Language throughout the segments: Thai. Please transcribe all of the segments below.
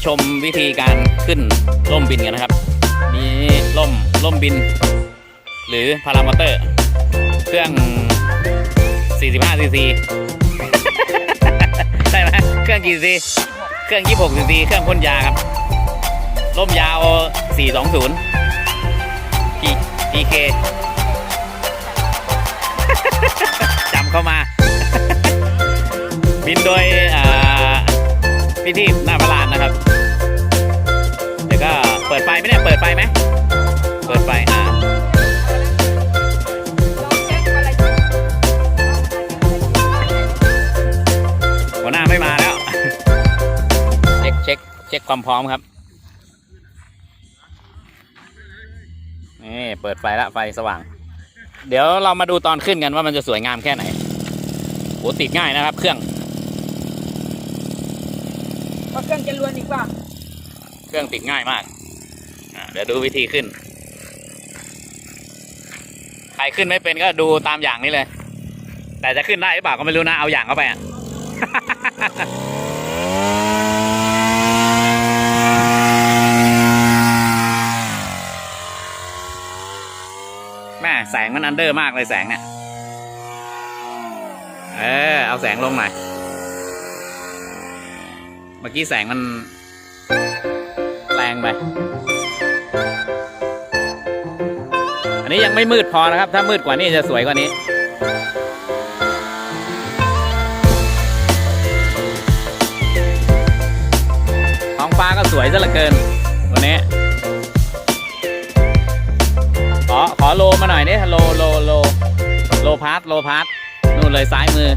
าชมวิธีการขึ้นร่มบินกันนะครับ มีร่มร่มบิน หรือพารามอเตอร์ เครื่อง 45ซีซีใช่ไหมเครื่องกี่ซีเครื่อง 26ซีซีเครื่องพ่นยาครับร่มยาว 420 pk จำเข้ามา บินโดยพี่ที่หน้าพระลานนะครับ ไฟไหมเนี่ยเปิดไฟไหม เปิดไฟอ่าหัวหน้าไม่มาแล้ว เช็คเช็คเช็คความพร้อมครับ นี่เปิดไฟละไฟสว่าง เดี๋ยวเรามาดูตอนขึ้นกันว่ามันจะสวยงามแค่ไหนโหติดง่ายนะครับ เครื่องว่าเครื่องจะลวนอีกว่า เครื่องติดง่ายมากอ่าเดี๋ยวดูวิธีขึ้น ใครขึ้นไม่เป็นก็ดูตามอย่างนี้เลย แต่จะขึ้นได้หรือเปล่าก็ไม่รู้นะ เอาอย่างเข้าไปอะแม่แสงมันอันเดอร์มากเลยแสงเนี่ย เออ เอาแสงลงหน่อย เมื่อกี้แสงมันแรงไปันนี้ยังไม่มืดพอนะครับ ถ้ามืดกว่านี้จะสวยกว่านี้ท้องฟ้าก็สวยซะเหลือเกิน วันนี้ ขอขอโลมาหน่อยนี่โลโลโลโลพาร์ทโลพาร์ทนู่นเลยซ้ายมือ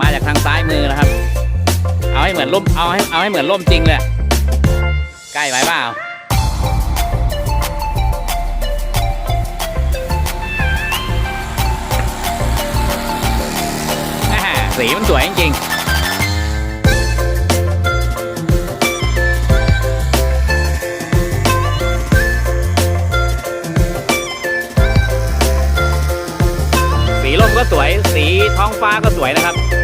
มาจากทางซ้ายมือนะครับ เอาให้เหมือนร่มเอาให้เอาให้เหมือนร่มจริงเลย ใกล้ไหมเปล่า สีมันสวยจริงสีลมก็สวย สีท้องฟ้าก็สวยนะครับ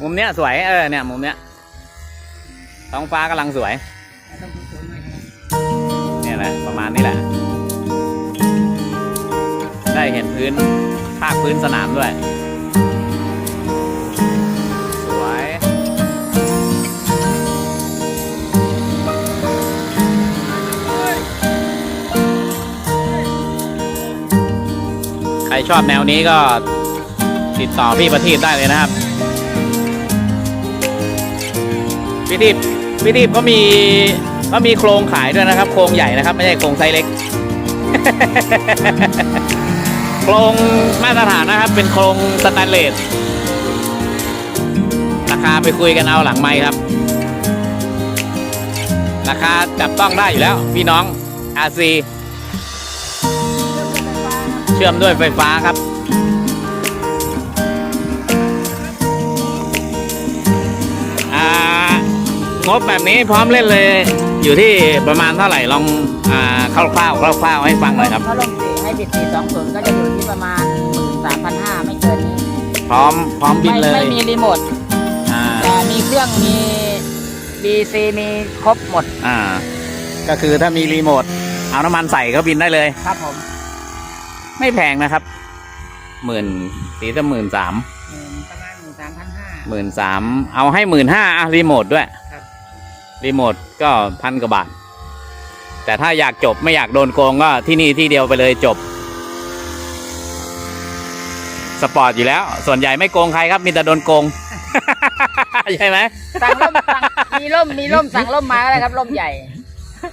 มุมเนี้ยสวยเออเนี่ยมุมเนี้ยท้องฟ้ากำลังสวยเนี่ยแหละประมาณนี้แหละ ได้เห็นพื้นภาคพื้นสนามด้วยสวยใครชอบแนวนี้ก็ติดต่อพี่ประทีปได้เลยนะครับ พี่ทีปพี่ทีปก็มีก็มีโครงขายด้วยนะครับ โครงใหญ่นะครับ ไม่ใช่โครงไซส์เล็ก โครงมาตรฐานนะครับ เป็นโครงสแตนเลสราคาไปคุยกันเอาหลังไม้ครับ ราคาจับต้องได้อยู่แล้ว พี่น้อง RC เชื่อมด้วยไฟฟ้าครับ งบแบบนี้พร้อมเล่นเลย อยู่ที่ประมาณเท่าไหร่ลองอ่าคร่าวๆคร่าวๆให้ฟังหน่อยครับ ถ้าลงสีให้บิดสีสองศูนย์ก็จะอยู่ที่ประมาณหมื่นสามพันห้าไม่เกินนี้พร้อมพร้อมบินไม่เลยไม่มีรีโมทอ่าแต่มีเครื่องมี BC มีครบหมดอ่า ก็คือถ้ามีรีโมทเอาน้ำมันใส่ก็บินได้เลย ครับผมไม่แพงนะครับหมื่นสีจะหมื่นสามอืมประมาณหมื่นสามพันห้าหมื่นสามเอาให้หมื่นห้าอะรีโมทด้วยค รับรีโมทก็พันกว่าบาท แต่ถ้าอยากจบไม่อยากโดนโกงก็ที่นี่ที่เดียวไปเลยจบ สปอร์ตอยู่แล้ว ส่วนใหญ่ไม่โกงใครครับมีแต่โดนโกง ใช่ไหมสั่งร่มสั่งมีร่มมีร่มสั่งร่มมาอะไรครับร่มใหญ่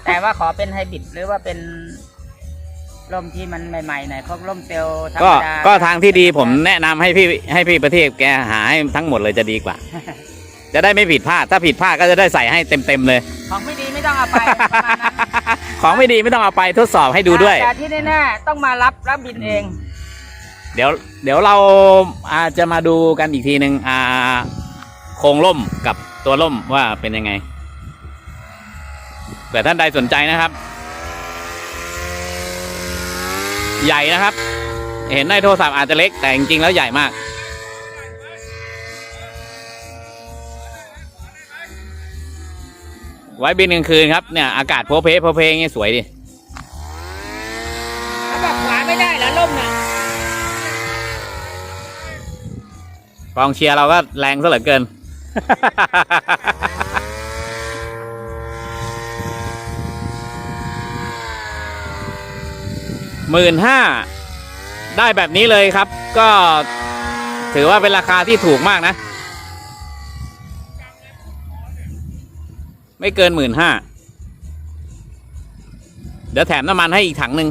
แต่ว่าขอเป็นไฮบริดหรือว่าเป็นร่มที่มันใหม่ๆหน่อยพวกร่มเซลล์ธรรก็มดา ก็ทางที่ดีผมแนะนำให้พี่ให้พี่ประเทศแกหาให้ทั้งหมดเลยจะดีกว่า จะได้ไม่ผิดพลาด ถ้าผิดพลาดก็จะได้ใส่ให้เต็มๆเลย ของไม่ดีไม่ต้องเอาไปประมาณนั้นของไม่ดีไม่ต้องเอาไปทดสอบให้ดูด้วย แต่ที่แน่ๆต้องมารับรับบินเอง เดี๋ยวเดี๋ยวเราอาจจะมาดูกันอีกทีหนึ่งอ่าโครงล่มกับตัวล่มว่าเป็นยังไงแต่ท่านใดสนใจนะครับ ใหญ่นะครับ เห็นในโทรศัพท์อาจจะเล็กแต่จริงๆแล้วใหญ่มาก ไว้บินกลางคืนครับเนี่ยอากาศโพเพโพเพอย่างเงี้ยสวยดิถ้าแบบขวาไม่ได้แล้วล่มน่ะกองเชียร์เราก็แรงซะเหลือเกิน หมื่นห้าได้แบบนี้เลยครับ ก็ถือว่าเป็นราคาที่ถูกมากนะ ไม่เกินหมื่นห้าเดี๋ยวแถมน้ำมันให้อีกถังหนึ่ง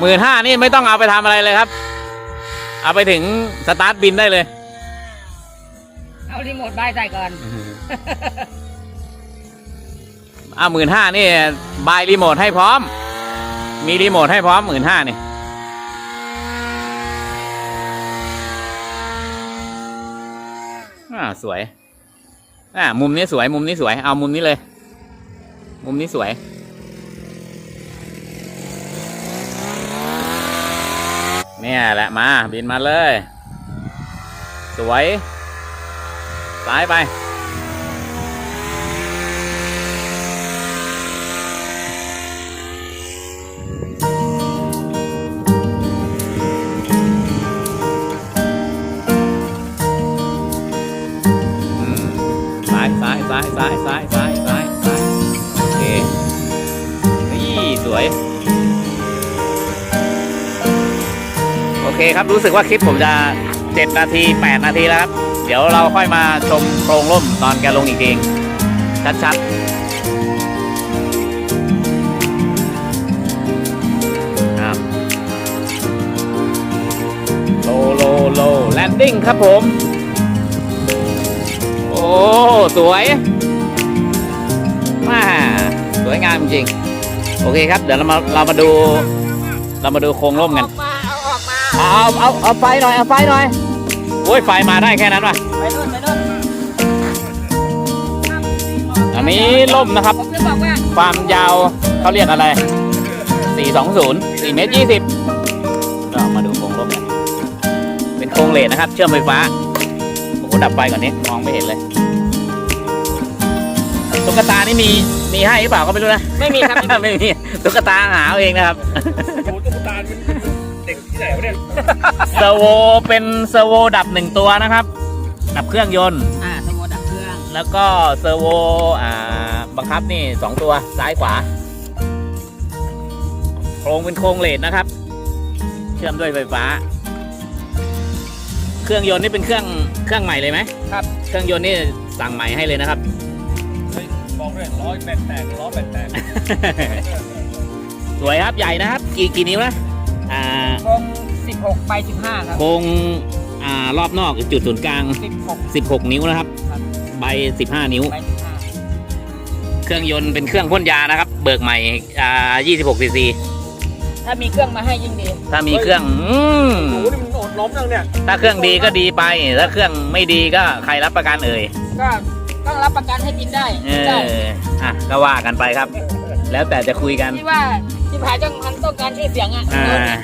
หมื่นห้านี่ไม่ต้องเอาไปทำอะไรเลยครับ เอาไปถึงสตาร์ทบินได้เลย เอารีโมทบายใส่ก่อนอ่าหมื่นห้านี่ บายรีโมทให้พร้อม มีรีโมทให้พร้อมหมื่นห้านี่ อ่า สวย อ่า มุมนี้สวย มุมนี้สวย เอามุมนี้เลย มุมนี้สวย เนี่ยแหละมา บินมาเลย สวย ซ้ายไป ครับรู้สึกว่าคลิปผมจะ 7 นาที 8 นาทีแล้วครับ เดี๋ยวเราค่อยมาชมโครงร่มตอนแกลงอีกทีชัดๆครับโลโลโลแลนดิ้งครับผม โอ้ สวยมาสวยงามจริง โอเคครับ เดี๋ยวเรามาเรามาดู เรามาดูโครงร่มกัน เอาออกมาเอาออกมาเอาเอาเอาไฟหน่อยเอาไฟหน่อยโอ้ยไฟมาได้แค่นั้นวะไปนู่นไปนู่นอันนี้ล่มนะครับ ผมจะบอกว่าความยาวเขาเรียกอะไร 420 4เมตร20เรามาดูโครงร่มกันเป็นโครงเหล็กนะครับ เชื่อมไฟฟ้า โอ้โหดับไฟก่อนนี้มองไม่เห็นเลย ตุ๊กตานี่มีมีให้หรือเปล่าก็ไม่รู้นะ ไม่มีครับ ไม่มีไม่มีตุ๊กตาหาเอาเองนะครับ โอ้ตุ๊กตาเป็น เด็กที่ไหนวะเนี่ยเซอร์โวเป็นเซอร์โวดับหนึ่งตัวนะครับ ดับเครื่องยนต์ อ่าสมมติดับเครื่อง แล้วก็เซอร์โวอ่าบังคับนี่สองตัวซ้ายขวา โครงเป็นโครงเลดนะครับ เชื่อมด้วยไฟฟ้า เครื่องยนต์นี่เป็นเครื่องเครื่องใหม่เลยไหมครับ เครื่องยนต์นี่สั่งใหม่ให้เลยนะครับ เฮ้ยบอกด้วยล้อแบนแตกล้อแบนแตก สวยครับใหญ่นะครับ กี่กี่นิ้วนะ อ่าโครง16 ไป 15 ครับ โครงอ่ารอบนอกจุดศูนย์กลาง 16 16 นิ้วนะครับ ครับ ใบ 15 นิ้ว ไปเครื่องยนต์เป็นเครื่องพ่นยานะครับ เบิกใหม่อ่า26ซีซี15ถ้ามีเครื่องมาให้ยิ่งดีถ้ามีเครื่องอืมหนูนี่มันอดล้มยังเนี่ยถ้าเครื่องดีก็ดีไปถ้าเครื่องไม่ดีก็ใครรับประกันเอ่ย ก็ต้องรับประกันให้บินได้เอได้ออะก็ว่ากันไปครับ แล้วแต่จะคุยกัน ที่ว่า ที่ผายจังมันต้องการชื่อเสียงอะอ่า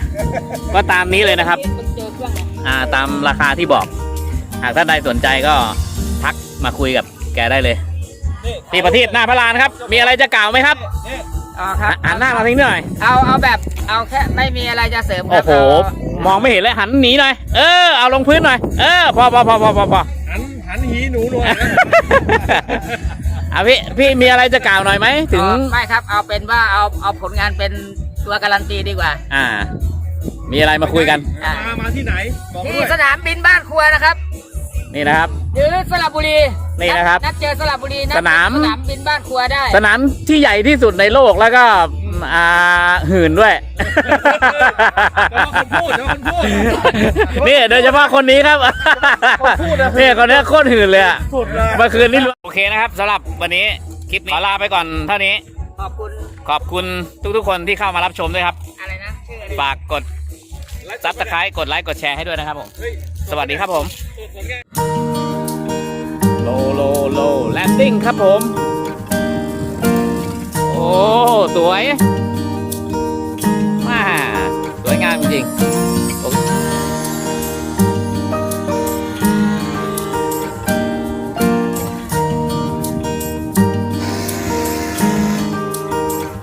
ก็ตามนี้เลยนะครับ มันเจอเครื่องอะอ่าตามราคาที่บอก หากท่านใดสนใจก็ทักมาคุยกับแกได้เลยนี่ที่ประทีปหน้าพระลานครับ มีอะไรจะกล่าวไหมครับนี่อ๋อครับ หันหน้ามาทิ้งหน่อยเอาเอาแบบเอาแค่ไม่มีอะไรจะเสริมคโอ้รับโห มองไม่เห็นเลยหันหนีหน่อยเออเอาลงพื้นหน่อยเออพอพอพอพอพอพอหันหันหีหนูหน่อยนะ อะพี่พี่มีอะไรจะกล่าวหน่อยไหมถึง อ๋อไม่ครับเอาเป็นว่าเอาเอาผลงานเป็นตัวการันตีดีกว่า อ่า มีอะไรมาคุยกัน อะมามาที่ไหน บอกที่ด้วยสนามบินบ้านครัวนะครับนี่นะครับ หรือสระบุรีนี่นะครับนัดเจอสระบุรีนัดสนาม สนามบินบ้านครัวได้ สนามที่ใหญ่ที่สุดในโลกแล้วก็ อาหื่นด้วย คนพูดเดี๋ยวคนพูด นี่โดยาคนนี้ครับเนี่ยคนเนี้ยโคตรหื่นเลยอะเมื่อคืนนี่โอเคนะครับสำหรับวันนี้คลิปนี้ขอลาไปก่อนเท่านี้ ขอบคุณขอบคุณทุกๆคนที่เข้ามารับชมด้วยครับฝากกดซับสไครต์กดไลค์กดแชร์ให้ด้วยนะครับผม สวัสดีครับผม โลโลโลแลนดิ้งครับผม สวยว้าสวยงามจริง